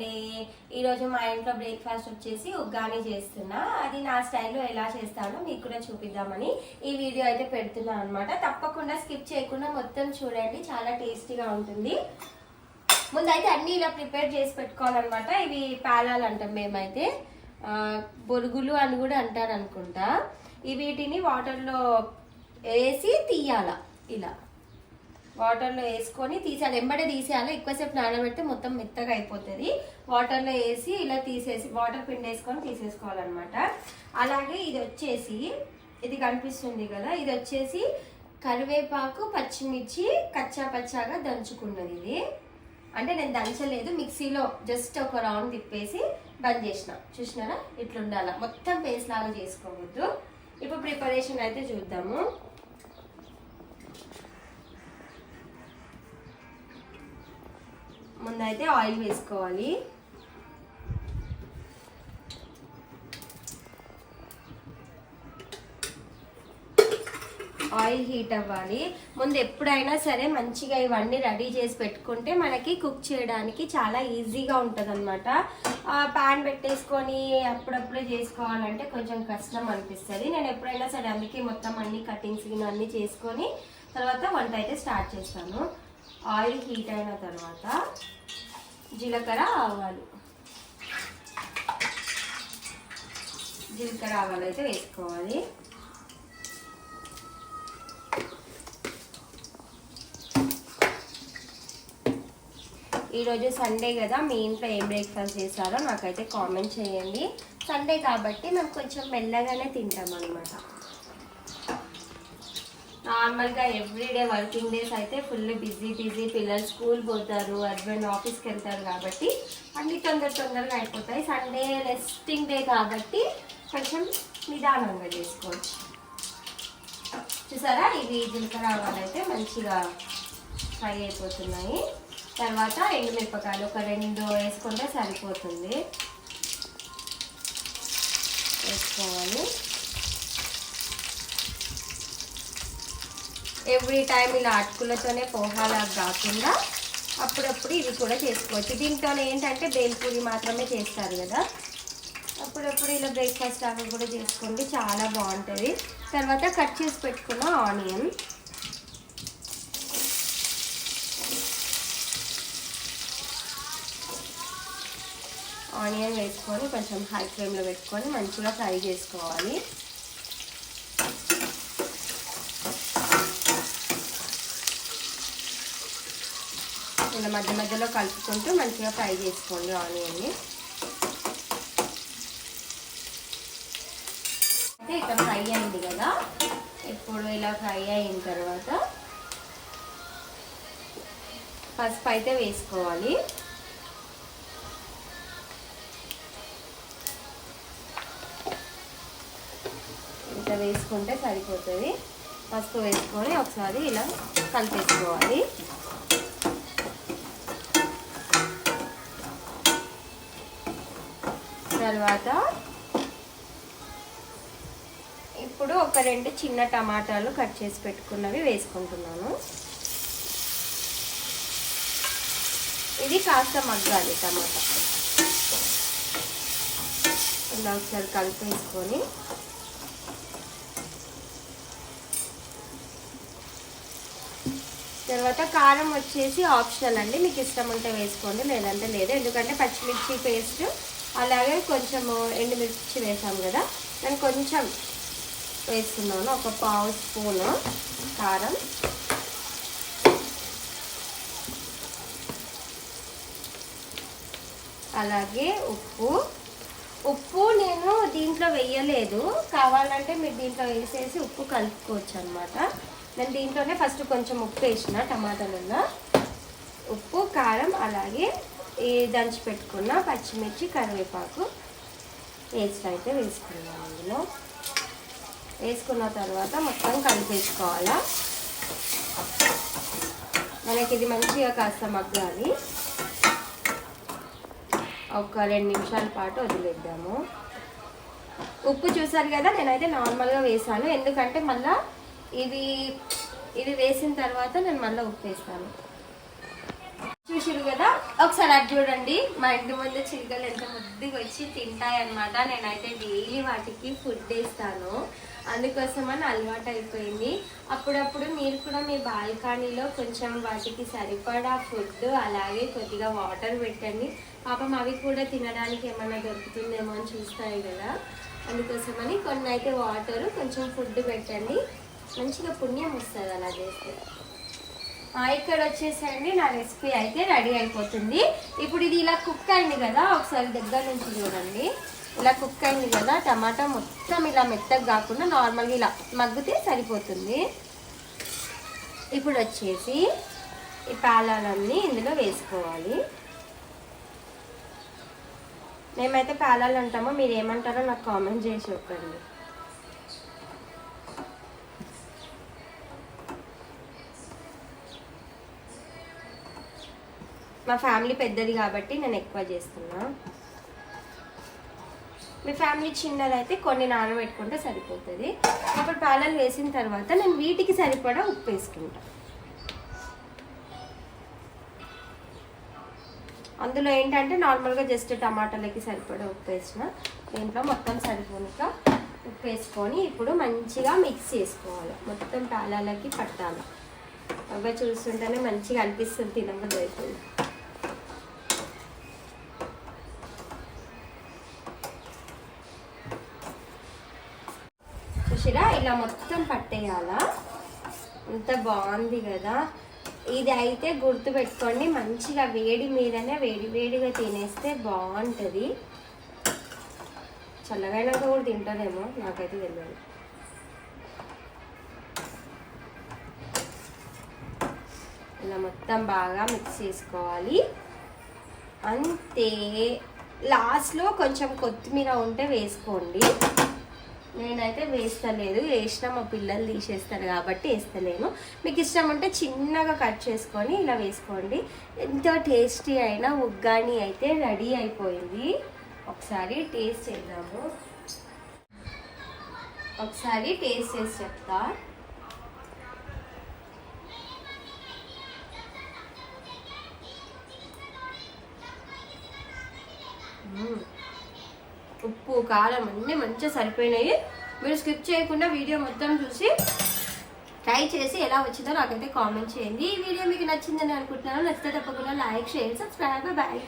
Sunday ఈరోజు మా ఇంట్లో బ్రేక్ఫాస్ట్ వచ్చేసి ఉగ్గాని చేస్తున్నా. అది నా స్టైల్లో ఎలా చేస్తానో మీకు కూడా చూపిద్దామని ఈ వీడియో అయితే పెడుతున్నాను అనమాట తప్పకుండా స్కిప్ చేయకుండా మొత్తం చూడండి. చాలా టేస్టీగా ఉంటుంది. ముందైతే అన్నీ ఇలా ప్రిపేర్ చేసి పెట్టుకోవాలన్నమాట. ఇవి పేలాలు అంటాం మేమైతే. బొరుగులు అని కూడా అంటారు అనుకుంటా ఈ వీటిని వాటర్లో వేసి తీయాల. ఇలా. వాటర్లో వేసుకొని తీసేయాలి ఎంబడే తీసేయాలి. ఎక్కువసేపు నానబెడితే మొత్తం మెత్తగా అయిపోతుంది. వాటర్లో వేసి ఇలా తీసేసి వాటర్ పిండి వేసుకొని తీసేసుకోవాలన్నమాట. అలాగే ఇది వచ్చేసి ఇది కనిపిస్తుంది కదా ఇది వచ్చేసి కరివేపాకు పచ్చిమిర్చి కచ్చా పచ్చాగా దంచుకున్నది ఇది. అంటే నేను దంచలేదు మిక్సీలో జస్ట్ ఒక రౌండ్ తిప్పేసి బంద్ చేసిన. చూసినారా? ఇట్లా మొత్తం పేస్ట్ లాగా చేసుకోవద్దు ఇప్పుడు ప్రిపరేషన్ అయితే చూద్దాము. ముందైతే ఆయిల్ వేసుకోవాలి. ఆయిల్ హీట్ అవ్వాలి. ముందు ఎప్పుడైనా సరే మంచిగా ఇవన్నీ రెడీ చేసి పెట్టుకుంటే మనకి కుక్ చేయడానికి చాలా ఈజీగా ఉంటుంది అనమాట ప్యాన్ పెట్టేసుకొని అప్పుడప్పుడే చేసుకోవాలంటే కొంచెం కష్టం అనిపిస్తుంది. నేను ఎప్పుడైనా సరే అందుకే మొత్తం అన్ని కటింగ్స్ అన్నీ చేసుకొని తర్వాత వంట అయితే స్టార్ట్ చేస్తాను. ఆయిల్ హీట్ అయిన తర్వాత జీలకర్ర ఆవాలు. జీలకర్ర ఆవాలు అయితే వేసుకోవాలి. ఈరోజు సండే కదా మీ ఇంట్లో ఏం బ్రేక్ఫాస్ట్ చేశారో నాకైతే కామెంట్ చేయండి. సండే కాబట్టి మేము కొంచెం మెల్లగానే తింటాం అనమాట నార్మల్గా ఎవ్రీడే వర్కింగ్ డేస్ అయితే ఫుల్ బిజీ బిజీ. పిల్లలు స్కూల్ పోతారు హస్బెండ్ ఆఫీస్కి వెళ్తారు కాబట్టి అన్ని తొందర తొందరగా అయిపోతాయి. సండే రెస్టింగ్ డే కాబట్టి కొంచెం నిదానంగా చేసుకోవచ్చు. చూసారా? ఇవి జీలకర్ర ఆవాలైతే మంచిగా ఫ్రై అయిపోతున్నాయి. తర్వాత ఎండుమిరపకాయలు ఒక రెండు వేసుకుంటే సరిపోతుంది. వేసుకోవాలి. ఎవ్రీ టైం ఇలా అటుకులతోనే పోహాలా కాకుండా అప్పుడప్పుడు ఇవి కూడా చేసుకోవచ్చు. దీంతో ఏంటంటే బేల్పూరి మాత్రమే చేస్తారు కదా. అప్పుడప్పుడు ఇలా బ్రేక్ఫాస్ట్ లాగా కూడా చేసుకోండి చాలా బాగుంటుంది. తర్వాత కట్ చేసి పెట్టుకున్న ఆనియన్. ఆనియన్ వేసుకొని కొంచెం హై ఫ్లేమ్లో పెట్టుకొని మంచిగా ఫ్రై చేసుకోవాలి. ఇలా మధ్య మధ్యలో కలుపుకుంటూ మంచిగా ఫ్రై చేసుకోండి ఆనియన్ని. అయితే ఇక్కడ ఫ్రై అయింది కదా. ఇప్పుడు ఇలా ఫ్రై అయిన తర్వాత పసుపు అయితే వేసుకోవాలి. ఇంత వేసుకుంటే సరిపోతుంది. పసుపు వేసుకొని ఒకసారి ఇలా కలిపేసుకోవాలి. తర్వాత ఇప్పుడు ఒక రెండు చిన్న టమాటాలు కట్ చేసి పెట్టుకున్నవి వేసుకుంటున్నాను. ఇది కాస్త మగ్గాలి టమాటా. ఇలా ఒకసారి కలిపేసుకొని తర్వాత కారం వచ్చేసి ఆప్షనల్ అండి. మీకు ఇష్టం ఉంటే వేసుకోండి లేదంటే లేదు. ఎందుకంటే పచ్చిమిర్చి పేస్ట్ అలాగే కొంచెము ఎండుమిర్చి వేసాం కదా. నేను కొంచెం వేస్తున్నాను. ఒక పావు స్పూను కారం. అలాగే ఉప్పు. ఉప్పు నేను దీంట్లో వేయలేదు. కావాలంటే మీరు దీంట్లో వేసేసి ఉప్పు కలుపుకోవచ్చు అనమాట నేను దీంట్లోనే ఫస్ట్ కొంచెం ఉప్పు వేసిన టమాటాలలో ఉప్పు కారం అలాగే ఈ దంచి పెట్టుకున్న పచ్చిమిర్చి కరివేపాకు పేస్ట్ అయితే వేసుకున్నాను అందులో వేసుకున్న తర్వాత మొత్తం కలిపేసుకోవాలా? మనకి ఇది మంచిగా కాస్త మగ్గాలి. ఒక రెండు నిమిషాల పాటు వదిలేద్దాము. ఉప్పు చూసారు కదా నేనైతే నార్మల్గా వేసాను. ఎందుకంటే మళ్ళీ ఇది ఇది వేసిన తర్వాత నేను మళ్ళీ ఉప్పు వేస్తాను. చూసిరు కదా? ఒకసారి అది చూడండి. మా ఇంటి ముందు చిలుకలు ఎంత ముద్దుగా వచ్చి తింటాయి అనమాట నేనైతే డైలీ వాటికి ఫుడ్ వేస్తాను. అందుకోసమని అలవాటు అయిపోయింది. అప్పుడప్పుడు మీరు కూడా మీ బాల్కనీలో కొంచెం వాటికి సరిపడా ఫుడ్ అలాగే కొద్దిగా వాటర్ పెట్టండి. పాపం అవి కూడా తినడానికి ఏమైనా దొరుకుతుందేమో అని చూస్తాయి కదా. అందుకోసమని కొన్ని అయితే వాటర్ కొంచెం ఫుడ్ పెట్టండి. మంచిగా పుణ్యం వస్తుంది అలా చేస్తే. ఇక్కడ వచ్చేసండి నా రెసిపీ అయితే రెడీ అయిపోతుంది. ఇప్పుడు ఇది ఇలా కుక్ అయింది కదా ఒకసారి దగ్గర నుంచి చూడండి. ఇలా కుక్ అయింది కదా టమాటా మొత్తం ఇలా మెత్తగా కాకుండా నార్మల్గా ఇలా మగ్గితే సరిపోతుంది. ఇప్పుడు వచ్చేసి ఈ పేలాలన్నీ ఇందులో వేసుకోవాలి. మేమైతే పేలాలు అంటామో మీరు ఏమంటారో నాకు కామెంట్ చేసి చెప్పండి. మా ఫ్యామిలీ పెద్దది కాబట్టి నేను ఎక్కువ చేస్తున్నా. మీ ఫ్యామిలీ చిన్నదైతే కొన్ని నానబెట్టుకుంటే సరిపోతుంది. అప్పుడు పాలలు వేసిన తర్వాత నేను వీటికి సరిపడా ఉప్పు వేసుకుంటా. అందులో ఏంటంటే నార్మల్గా జస్ట్ టమాటాలకి సరిపడా ఉప్పు వేసిన. దీంట్లో మొత్తం సరిపోనుక ఉప్పు వేసుకొని ఇప్పుడు మంచిగా మిక్స్ చేసుకోవాలి. మొత్తం పాలలకి పట్టాలి. అవి చూస్తుంటేనే మంచిగా అనిపిస్తుంది తినబుద్ధి అవుతుంది చూసిరా ఇలా మొత్తం పట్టేయాలా? ఎంత బాగుంది కదా. ఇది అయితే గుర్తు పెట్టుకోండి మంచిగా వేడి మీదనే వేడి వేడిగా తినేస్తే బాగుంటుంది. చల్లగైనాక కూడా తింటారేమో నాకైతే తెలియదు ఇలా మొత్తం బాగా మిక్స్ చేసుకోవాలి. అంతే. లాస్ట్లో కొంచెం కొత్తిమీర ఉంటే వేసుకోండి. నేనైతే వేస్తలేదు. వేసినా మా పిల్లలు తీసేస్తారు కాబట్టి వేస్తలేను. మీకు ఇష్టం ఉంటే చిన్నగా కట్ చేసుకొని ఇలా వేసుకోండి. ఎంతో టేస్టీ అయిన ఉగ్గాని అయితే రెడీ అయిపోయింది. ఒకసారి టేస్ట్ చేద్దాము. ఒకసారి టేస్ట్ చేసి చెప్తా మ్మ్. ఉప్పు కారం అన్నీ మంచిగా సరిపోయినాయి. మీరు స్కిప్ చేయకుండా వీడియో మొత్తం చూసి ట్రై చేసి ఎలా వచ్చిందో నాకైతే కామెంట్ చేయండి. ఈ వీడియో మీకు నచ్చిందని అనుకుంటున్నాను. నచ్చితే తప్పకుండా లైక్ షేర్ సబ్స్క్రైబ్. బాయ్.